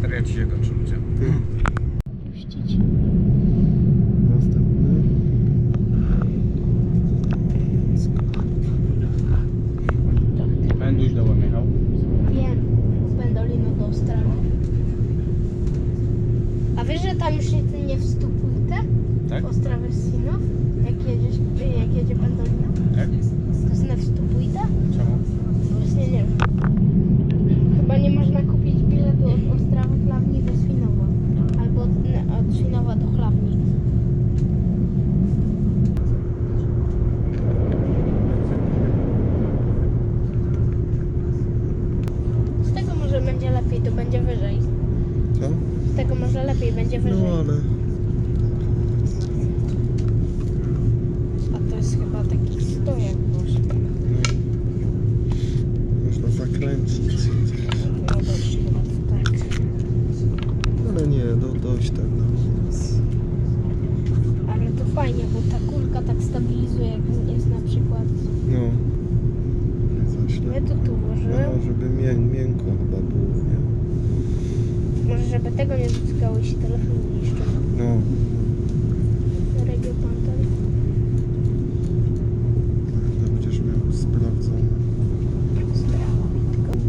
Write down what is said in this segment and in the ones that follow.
materiał ci się kończy ludzie. to tu może. No, żeby mię miękko chyba było, nie? Może żeby tego nie dotykały się telefonu jeszcze. No. Regio Pantel. To będziesz miał sprawdzone.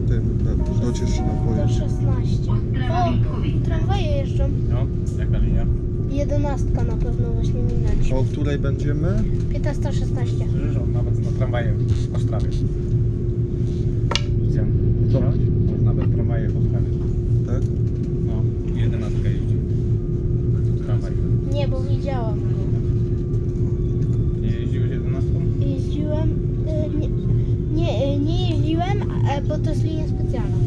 Ten, no, do Cieszyna Do pojedzie. 16. O, tramwaje jeżdżą. No, jaka linia? Jedenastka na pewno właśnie minęliśmy. O której będziemy? 15-16. Krzyżą nawet na tramwajem w Ostrawie. bo widziałam. Nie jeździłeś 11? Jeździłem, y, nie, nie, y, nie jeździłem, bo to jest linia specjalna.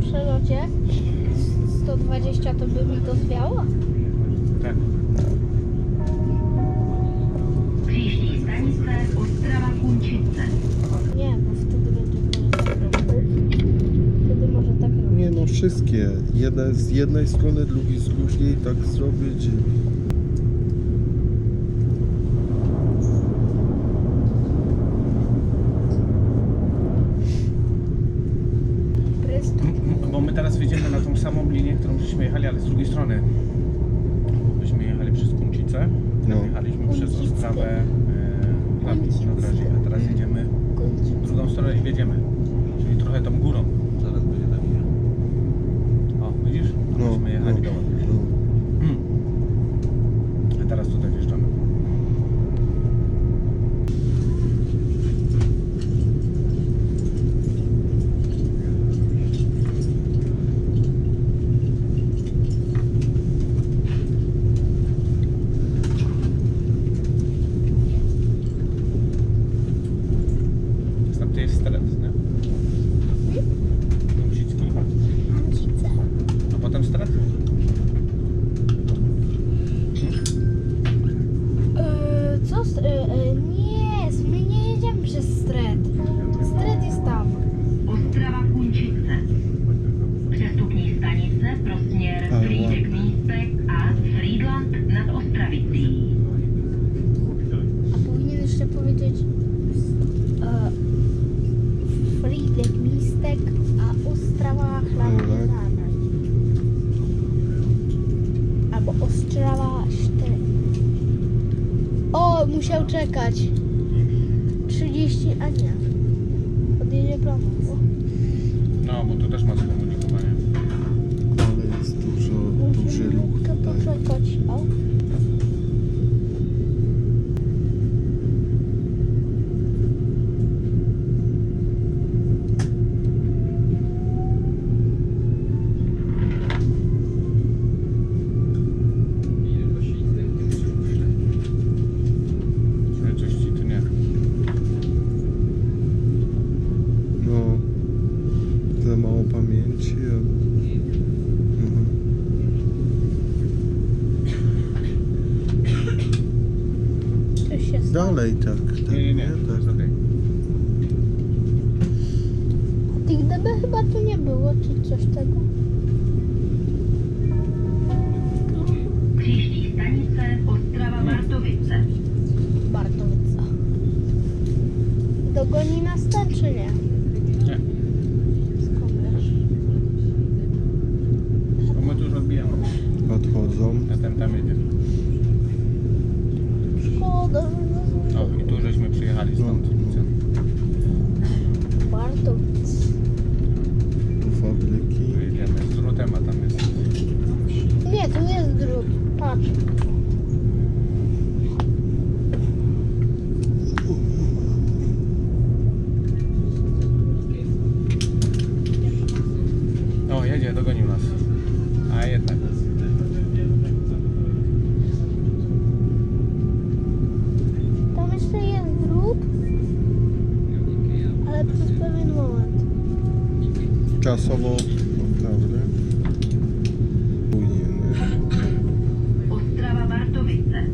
Przelocie 120, to by mi to zwiało? Tak. Příští stanice Ostrava Kunčice. Nie, bo wtedy będzie tak. Wtedy może tak robić. Nie no, wszystkie. Jedne z jednej strony, drugi z drugiej, tak zrobić. Prystu. Bo my teraz wyjdziemy na tą samą linię, którą żeśmy jechali, ale z drugiej strony. Byśmy jechali przez Kuncicę, No. jechaliśmy przez. Ostrawę e, na, na a teraz jedziemy w drugą stronę i wiedziemy. Czyli trochę tą górą. Zaraz będzie ta linia. O, widzisz? No, Myśmy jechali no, dołem. no. Mm. A teraz tutaj wjeżdżamy. Następny jest Strec, nie? Musicki. Andzice. A potem Strec. Yy, co? z- Yy, yy, nie, my nie jedziemy przez Stret. Stret jest tam. Ostrava Kunčice. Přestupní stanice pro směr Ale Frýdek Místek a Frýdland nad Ostravicí. A powinien jeszcze powiedzieć e, Friedek Mistek, a Ostrawa Tak. Chlapina. Albo Ostrawa 4. O, musiał czekać. 30, a nie. Podjedzie promo. No, bo tu też ma skomunikowanie. Dogoni nas ten, czy nie? Nie. Skąd wiesz? Bo my tu już odbijamy. Odchodzą. A ten tam jedzie. Szkoda, że nas O, i tu żeśmy przyjechali stąd. No. Bartowic. Tu fabryki. Tu jedziemy z drutem, a tam jest... Nie, tu jest drut. Patrz. O, jedzie, dogonił nas. A jednak. Tam jeszcze jest drut. Ale przez pewien moment. Czasowo naprawdę. Powinien. Ostrava Martovice.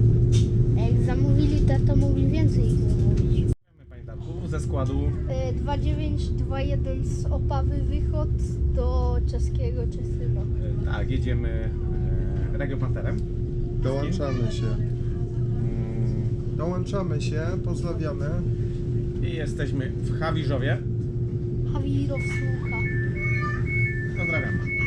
Jak zamówili te, to mogli więcej ich zamówić. Panie Darku, ze składu E, 2921 z Opawy Wychod do czeskiego Czesyna. e, tak, jedziemy e, Regio Panterem. Dołączamy się. Mm, Dołączamy się, pozdrawiamy. I jesteśmy w Hawirzowie. Hawiro Dragan.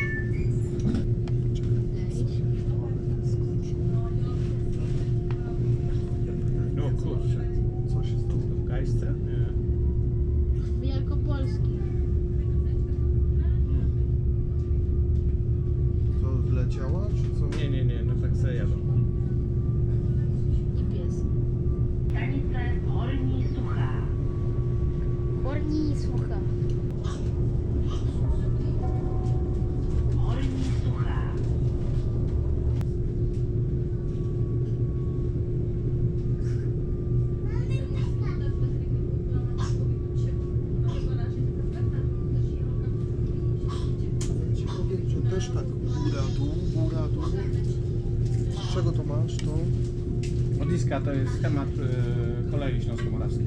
To jest schemat e, kolei śląsko-morawskiej.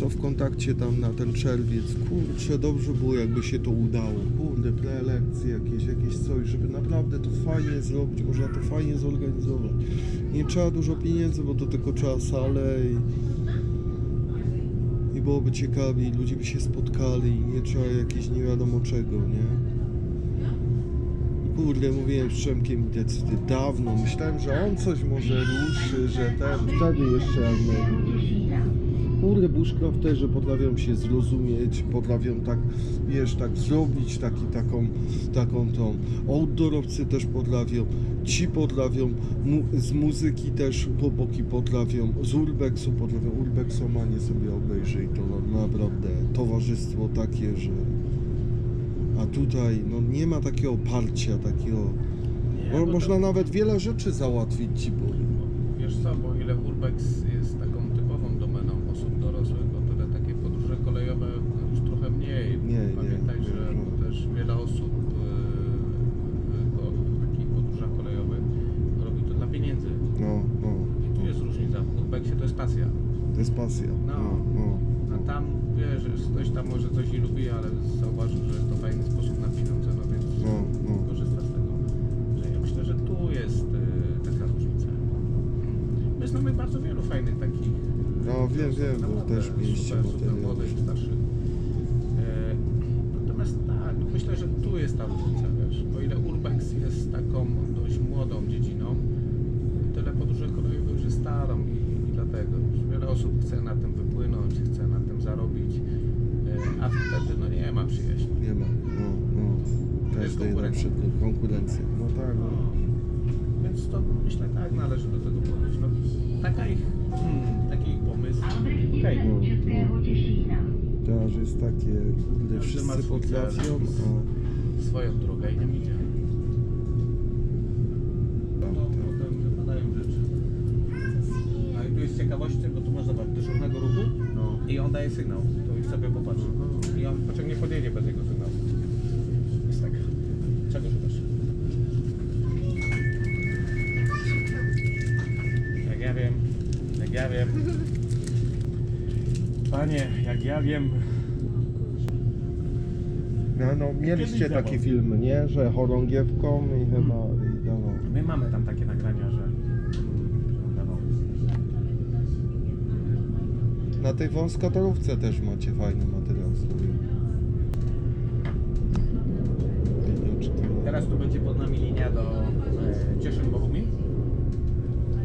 Co w kontakcie tam na ten czerwiec, kurczę, dobrze było jakby się to udało. Kurde, prelekcje jakieś, jakieś coś, żeby naprawdę to fajnie zrobić, można to fajnie zorganizować. Nie trzeba dużo pieniędzy, bo to tylko trzeba salę i, i byłoby ciekawiej, ludzie by się spotkali i nie trzeba jakieś nie wiadomo czego, nie? Kurde, mówiłem z Przemkiem decydy dawno. Myślałem, że on coś może ruszy, że ten. Wtedy jeszcze jak Kurde, bushcrafterzy potrafią się zrozumieć, potrafią tak, wiesz, tak zrobić taki, taką, taką tą. Outdoorowcy też potrafią, ci potrafią, mu, z muzyki też chłopaki potrafią, z urbexu potrafią, urbexomanie sobie obejrzyj to no, naprawdę. Towarzystwo takie, że... A tutaj no, nie ma takiego oparcia, takiego. Nie, Mo, bo można nawet wiele rzeczy załatwić ci powiem. Wiesz co, bo ile Urbex jest pasja. To jest pasja. No. No, no. A tam wiesz, ktoś tam może coś i lubi, ale zauważył, że jest to fajny sposób na pieniądze, no więc No, no. korzysta z tego. Że ja myślę, że tu jest y, taka różnica. My znamy bardzo wielu fajnych takich. No, wiem, wiem, bo też mieliście super, super młodych, starszych. E, natomiast tak, myślę, że tu jest ta różnica, wiesz. O ile Urbex jest taką dość młodą dziedziną, tyle podróży kolejowych już jest starą i, i dlatego już wiele osób chce na tym wypłynąć, chce na tym zarobić, e, a wtedy no nie ma przyjaźni. Nie ma. No, no. To jest Każdej na konkurencja. konkurencja. No tak, no. Więc to myślę tak należy do tego podejść. No, taka ich, hmm, taki ich pomysł. Okej. No, Českého Těšína. Teraz jest takie, kurde, Każdy wszyscy potrafią. No. Swoją drogę i nie idzie. No, potem wypadają rzeczy. No i tu jest ciekawości, bo tu masz zobacz, dyżurnego ruchu No. i on daje sygnał. To już sobie popatrz. I on pociąg nie podjedzie bez jego sygnału. Jest tak. Czego szukasz? Jak ja wiem, jak ja wiem. Panie, jak ja wiem. No, no, mieliście taki film, nie? Że chorągiewką i chyba... I, no, no. My mamy tam takie nagrania, Na tej wąskotorówce też macie fajny materiał. Teraz tu będzie pod nami linia do e, Cieszyn Bohumil.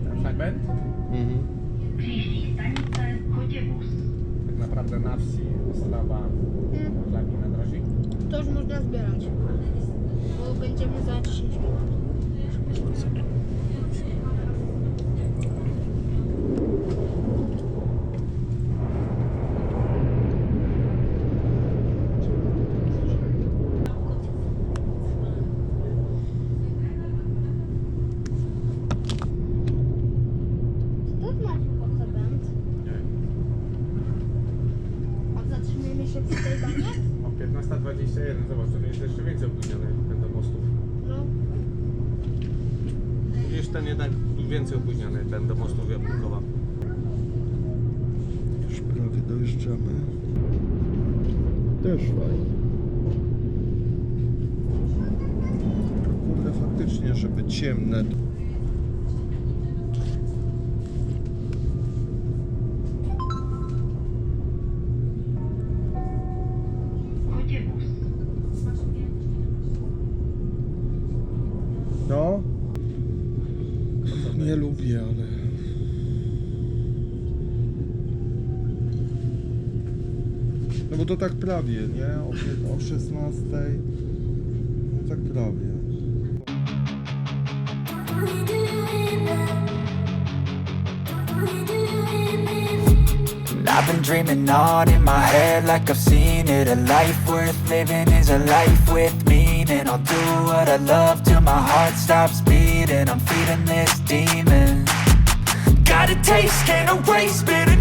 Ten fragment. Mhm. Tak naprawdę na wsi Ostrawa Lagi na Drazi. To już można zbierać. Bo będziemy za 10 minut. To znaczy konsekvent. A zatrzymujemy się przy tej banie? O 15.21, zobacz, to jest jeszcze więcej opóźnione ten do mostów. No. Widzisz, ten jednak więcej opóźniony, ten do mostów Jabłkowa. Już prawie dojeżdżamy. Też fajnie. Kurde, faktycznie, żeby ciemne. No bo to tak prawie, nie? O, o 16. No tak prawie. I've been dreaming on in my head like I've seen it A life worth living is a life with meaning I'll do what I love till my heart stops beating I'm feeding this demon Got a taste, can't erase bitterness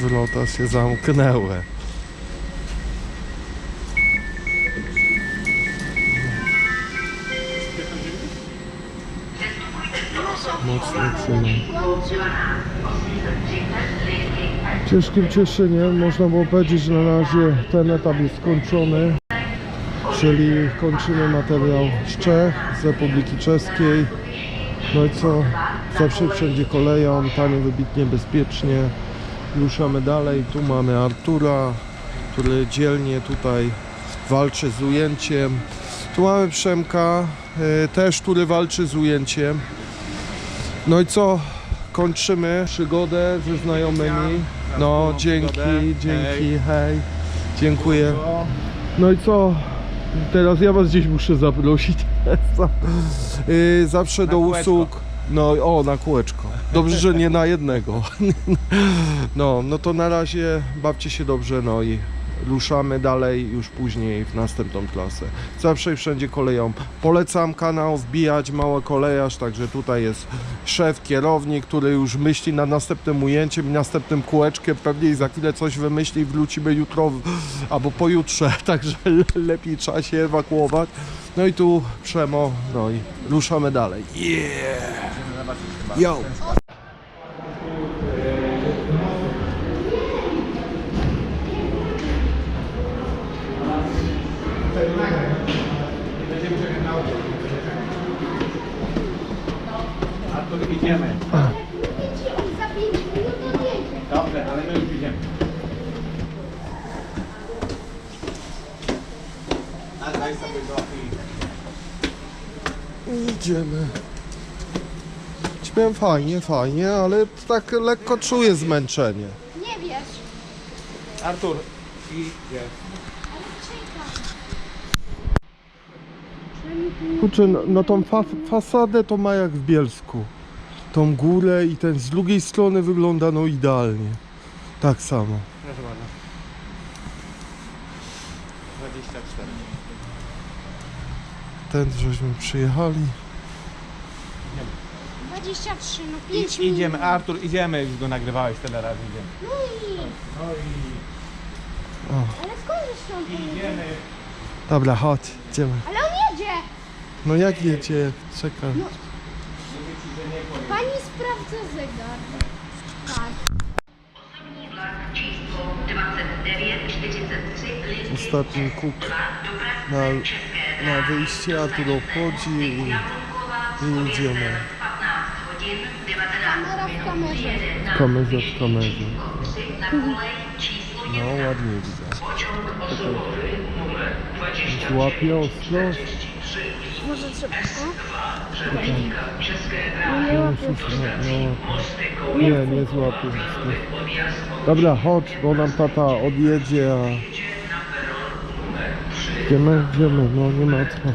Wrota się zamknęły. Mocno trzymam. Ciężkim Cieszynie można było powiedzieć, że na razie ten etap jest skończony. Czyli kończymy materiał z Czech, z Republiki Czeskiej. No i co? Zawsze wszędzie koleją, tanie, wybitnie, bezpiecznie. Ruszamy dalej. Tu mamy Artura, który dzielnie tutaj walczy z ujęciem. Tu mamy Przemka, e, też, który walczy z ujęciem. No i co? Kończymy przygodę ze znajomymi. No, dzięki, dzięki, hej. Dziękuję. No i co? Teraz ja was gdzieś muszę zaprosić. Yy, zawsze do kółeczko. usług. No o, na kółeczko. Dobrze, że nie na jednego. No, no to na razie bawcie się dobrze, no i ruszamy dalej już później w następną klasę. Zawsze i wszędzie koleją. Polecam kanał wbijać Małe Kolejarz, także tutaj jest szef, kierownik, który już myśli nad następnym ujęciem i następnym kółeczkiem. Pewnie i za chwilę coś wymyśli i wrócimy jutro w- albo pojutrze, także le- lepiej trzeba się ewakuować. No i tu Przemo, no i ruszamy dalej. Yeah! Yo! Artur, idziemy. Za 5 minut odjedzie. Dobrze, ale my już idziemy. A daj sobie go i... Idziemy. Śpiew fajnie, fajnie, ale tak lekko czuję zmęczenie. Nie wiesz. Artur, idzie. Kurczę, no, no tą fa fasadę to ma jak w Bielsku. Tą górę i ten z drugiej strony wygląda no idealnie. Tak samo. Proszę bardzo. 24. Ten żeśmy przyjechali. 23, no 5 I, idziemy, Artur, idziemy. Już go nagrywałeś tyle razy, idziemy. No i... Ale skąd stąd pojedzie? Idziemy. Dobra, chodź, idziemy. Ale on jedzie! No jak jedzie? Czekaj. Pani sprawdza zegar. Tak. Vlak číslo 2943 Lidky Ostatni kuk na, na wyjście, a tu wchodzi i, i idziemy. 15 hodin 19 Kamera w kamerze. W kamerze, w kamerze. No ładnie widzę. pociąg osobowy numer 20 Łapie ostrość. Może trzeba, No nie łapię. Nie, nie złapię. Dobra, chodź, bo nam tata odjedzie, a... Idziemy, idziemy, no nie ma co.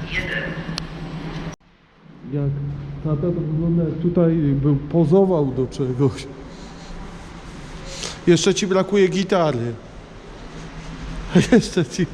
Jak tata to wygląda, jak tutaj był, pozował do czegoś. Jeszcze ci brakuje gitary. Jeszcze ci...